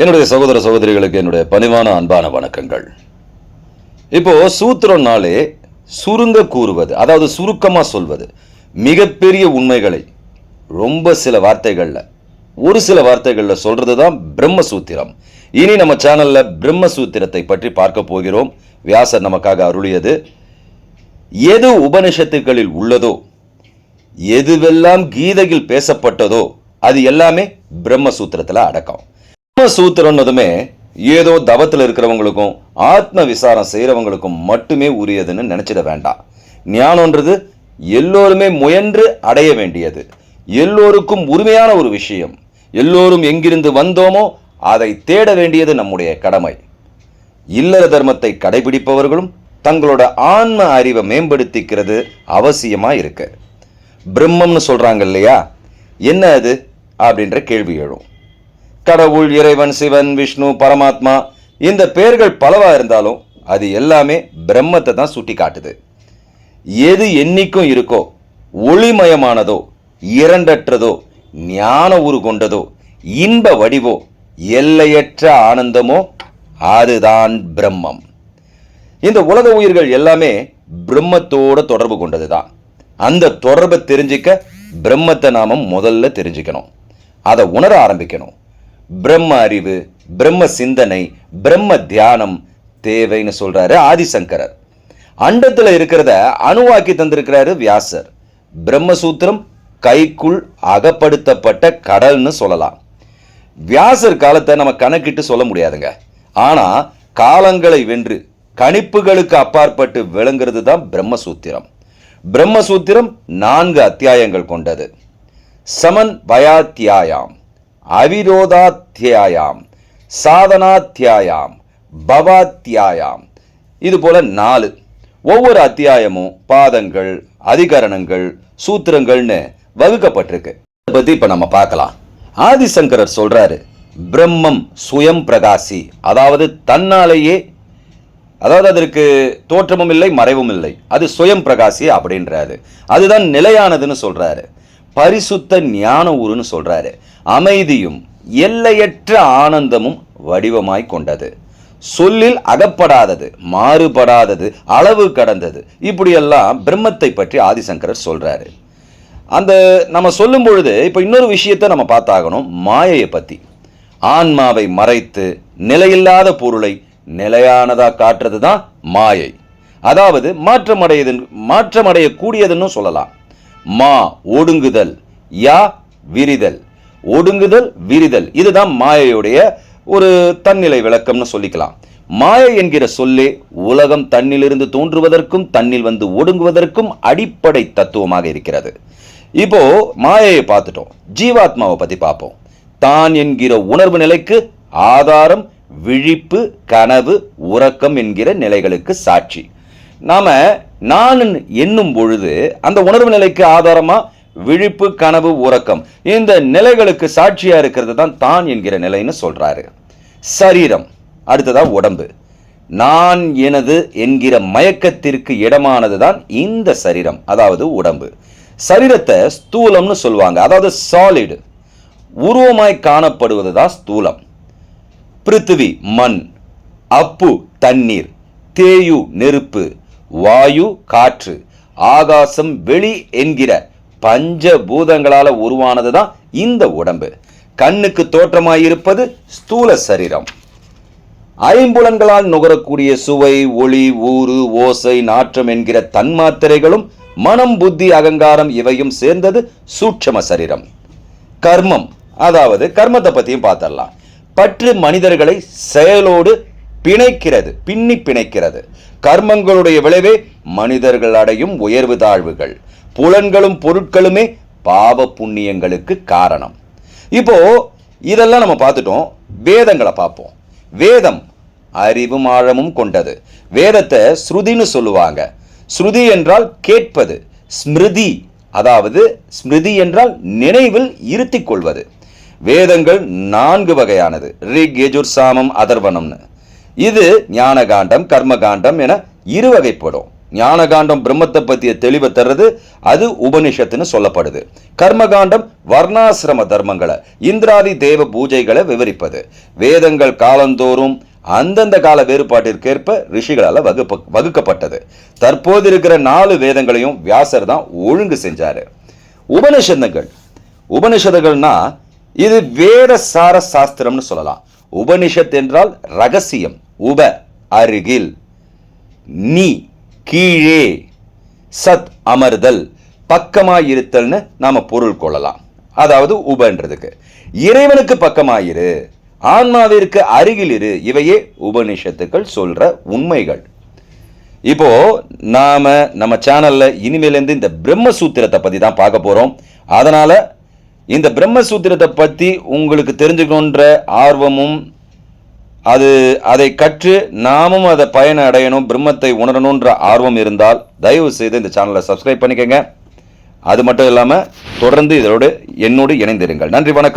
என்னுடைய சகோதர சகோதரிகளுக்கு என்னுடைய பணிவான அன்பான வணக்கங்கள். இப்போ சூத்திரம்னாலே சுருங்க கூறுவது அதாவது சுருக்கமாக சொல்வது மிகப்பெரிய உண்மைகளை ரொம்ப சில வார்த்தைகளில் ஒரு சில வார்த்தைகளில் சொல்றது தான் பிரம்மசூத்திரம். இனி நம்ம சேனலில் பிரம்மசூத்திரத்தை பற்றி பார்க்க போகிறோம். வியாசர் நமக்காக அருளியது எது உபனிஷத்துக்களில் உள்ளதோ எதுவெல்லாம் கீதையில் பேசப்பட்டதோ அது எல்லாமே பிரம்மசூத்திரத்தில் அடக்கம். பிரம்மசூத்திரம்னதுமே ஏதோ தவத்தில் இருக்கிறவங்களுக்கும் ஆத்ம விசாரம் செய்கிறவங்களுக்கும் மட்டுமே உரியதுன்னு நினைச்சிட வேண்டாம். ஞானம்ன்றது எல்லோருமே முயன்று அடைய வேண்டியது. எல்லோருக்கும் உரிமையான ஒரு விஷயம். எல்லோரும் எங்கிருந்து வந்தோமோ அதை தேட வேண்டியது நம்முடைய கடமை. இல்லற தர்மத்தை கடைபிடிப்பவர்களும் தங்களோட ஆன்ம அறிவை மேம்படுத்திக்கிறது அவசியமா இருக்கு. பிரம்மம்னு சொல்றாங்க இல்லையா? என்ன அது? அப்படின்ற கேள்வி எழும். கடவுள் இறைவன் சிவன் விஷ்ணு பரமாத்மா இந்த பெயர்கள் பலவா இருந்தாலும் அது எல்லாமே பிரம்மத்தை தான் சுட்டி காட்டுது. எது என்னைக்கும் இருக்கோ ஒளிமயமானதோ இரண்டற்றதோ ஞான உரு கொண்டதோ இன்ப வடிவோ எல்லையற்ற ஆனந்தமோ அதுதான் பிரம்மம். இந்த உலக உயிர்கள் எல்லாமே பிரம்மத்தோட தொடர்பு கொண்டது தான் அந்த தொடர்பை தெரிஞ்சிக்க பிரம்மத்தை நாம முதல்ல தெரிஞ்சுக்கணும். அதை உணர ஆரம்பிக்கணும். பிரம்ம அறிவு பிரம்ம சிந்தனை பிரம்ம தியானம் தேவைன்னு சொல்றாரு ஆதிசங்கரர். அண்டத்தில் இருக்கிறத அணுவாக்கி தந்திருக்கிறாரு வியாசர். பிரம்மசூத்திரம் கைக்குள் அகப்படுத்தப்பட்ட கடல்னு சொல்லலாம். வியாசர் காலத்தை நம்ம கணக்கிட்டு சொல்ல முடியாதுங்க. ஆனால் காலங்களை வென்று கணிப்புகளுக்கு அப்பாற்பட்டு விளங்குறது தான் பிரம்மசூத்திரம். பிரம்மசூத்திரம் நான்கு அத்தியாயங்கள் கொண்டது. சமன் பயாத்தியாயாம் அவிரோதாத்தியாயாம் சாதனாத்தியாயாம் பவாத்தியாயாம். இது போல நாலு. ஒவ்வொரு அத்தியாயமும் பாதங்கள் அதிகரணங்கள் சூத்திரங்கள்னு வகுக்கப்பட்டிருக்கு. இதை பத்தி இப்ப நம்ம பார்க்கலாம். ஆதிசங்கரர் சொல்றாரு பிரம்மம் சுயம் பிரகாசி. அதாவது தன்னாலேயே அதாவது அதற்கு தோற்றமும் இல்லை மறைவும் இல்லை. அது சுயம் பிரகாசி அப்படின்றாரு. அதுதான் நிலையானதுன்னு சொல்றாரு. பரிசுத்த ஞான ஊருன்னு சொல்கிறாரு அமைதியும் எல்லையற்ற ஆனந்தமும் வடிவமாய் கொண்டது. சொல்லில் அகப்படாதது மாறுபடாதது அளவு கடந்தது. இப்படியெல்லாம் பிரம்மத்தை பற்றி ஆதிசங்கரர் சொல்கிறாரு அந்த நம்ம சொல்லும் பொழுது இப்போ இன்னொரு விஷயத்தை நம்ம பார்த்தாகணும் மாயையை பற்றி ஆன்மாவை மறைத்து நிலையில்லாத பொருளை நிலையானதாக காட்டுறது தான் மாயை. அதாவது மாற்றமடையது மாற்றமடையக்கூடியதுன்னு சொல்லலாம். மா ஒடுங்குதல். யா விரிதல். ஒடுங்குதல் விரிதல். இதுதான் மாயையுடைய ஒரு தன்னிலை விளக்கம்னு சொல்லிக்கலாம். மாயை என்கிற சொல்லே உலகம் தன்னிலிருந்து தோன்றுவதற்கும் தன்னில் வந்து ஒடுங்குவதற்கும் அடிப்படை தத்துவமாக இருக்கிறது. இப்போ மாயையை பார்த்துட்டோம். ஜீவாத்மாவை பத்தி பார்ப்போம். தான் என்கிற உணர்வு நிலைக்கு ஆதாரம் விழிப்பு கனவு உறக்கம் என்கிற நிலைகளுக்கு சாட்சி. நாம நான் என்னும் பொழுது அந்த உணர்வு நிலைக்கு ஆதாரமா விழிப்பு கனவு உறக்கம். இந்த நிலைகளுக்கு சாட்சியா இருக்கிறது தான் தான் என்கிற நிலைன்னு சொல்றாரு. சரீரம் அடுத்ததா உடம்பு. நான் எனது என்கிற மயக்கத்திற்கு இடமானது தான் இந்த சரீரம் அதாவது உடம்பு. சரீரத்தை ஸ்தூலம்னு சொல்லுவாங்க அதாவது சாலிடு உருவமாய் காணப்படுவது தான் ஸ்தூலம். பிருத்திவி மண் அப்பு தண்ணீர் தேயு நெருப்பு வாயு காற்று ஆகாசம் வெளி என்கிற பஞ்ச பூதங்களால உருவானது தான் இந்த உடம்பு. கண்ணுக்கு தோற்றமாயிருப்பது ஸ்தூல சரீரம். ஐம்புலன்களால் நுகரக்கூடிய சுவை ஒளி ஊறு ஓசை நாற்றம் என்கிற தன்மாத்திரைகளும் மனம் புத்தி அகங்காரம் இவையும் சேர்ந்தது சூட்சம சரீரம். கர்மம் அதாவது கர்மத்தை பத்தியும் பார்த்தரலாம் பற்று மனிதர்களை செயலோடு பிணைக்கிறது பின்னி பிணைக்கிறது. கர்மங்களுடைய விளைவே மனிதர்கள் அடையும் உயர்வு தாழ்வுகள். புலன்களும் பொருட்களுமே பாவ புண்ணியங்களுக்கு காரணம். இப்போ இதெல்லாம் நம்ம பார்த்துட்டோம். வேதங்களை பார்ப்போம். வேதம் அறிவும் ஆழமும் கொண்டது. வேதத்தை ஸ்ருதின்னு சொல்லுவாங்க. ஸ்ருதி என்றால் கேட்பது. ஸ்மிருதி அதாவது ஸ்மிருதி என்றால் நினைவில் இருத்திக் கொள்வது. வேதங்கள் நான்கு வகையானது. ரிக் எஜுர் சாமம் அதர்வனம்னு. இது ஞானகாண்டம் கர்மகாண்டம் என இரு வகைப்படும். ஞானகாண்டம் பிரம்மத்தை பற்றிய தெளிவை தர்றது அது உபனிஷத்துன்னு சொல்லப்படுது. கர்மகாண்டம் வர்ணாசிரம தர்மங்களை இந்திராதி தேவ பூஜைகளை விவரிப்பது. வேதங்கள் காலந்தோறும் அந்தந்த கால வேறுபாட்டிற்கேற்ப ரிஷிகளால் வகுப்ப வகுக்கப்பட்டது. தற்போது இருக்கிற நாலு வேதங்களையும் வியாசர் தான் ஒழுங்கு செஞ்சாரு. உபனிஷதங்கள் உபனிஷதங்கள்னா இது வேத சார சாஸ்திரம்னு சொல்லலாம். உபனிஷத் என்றால் ரகசியம். உப அருகில். நீ கீழே. சத் அமர்தல். பக்கமாயிருத்தல்னு நாம் பொருள் கொள்ளலாம். அதாவது உபன்றதுக்கு. இறைவனுக்கு பக்கமாயிரு. ஆன்மாவிற்கு அருகில் இரு இவையே உபனிஷத்துக்கள் சொல்ற உண்மைகள். இப்போ நாம நம்ம சேனல்ல இனிமேலேருந்து இந்த பிரம்மசூத்திரத்தை பத்தி தான் பார்க்க போறோம். அதனால இந்த பிரம்மசூத்திரத்தை பற்றி உங்களுக்கு தெரிஞ்சுக்கணுன்ற ஆர்வமும் அது அதை கற்று நாமும் அதை பயன அடையணும் பிரம்மத்தை உணரணுன்ற ஆர்வம் இருந்தால் தயவு செய்து இந்த சேனலை சப்ஸ்கிரைப் பண்ணிக்கங்க. அது மட்டும் இல்லாமல் தொடர்ந்து இதோடு என்னோடு இணைந்திருங்கள். நன்றி வணக்கம்.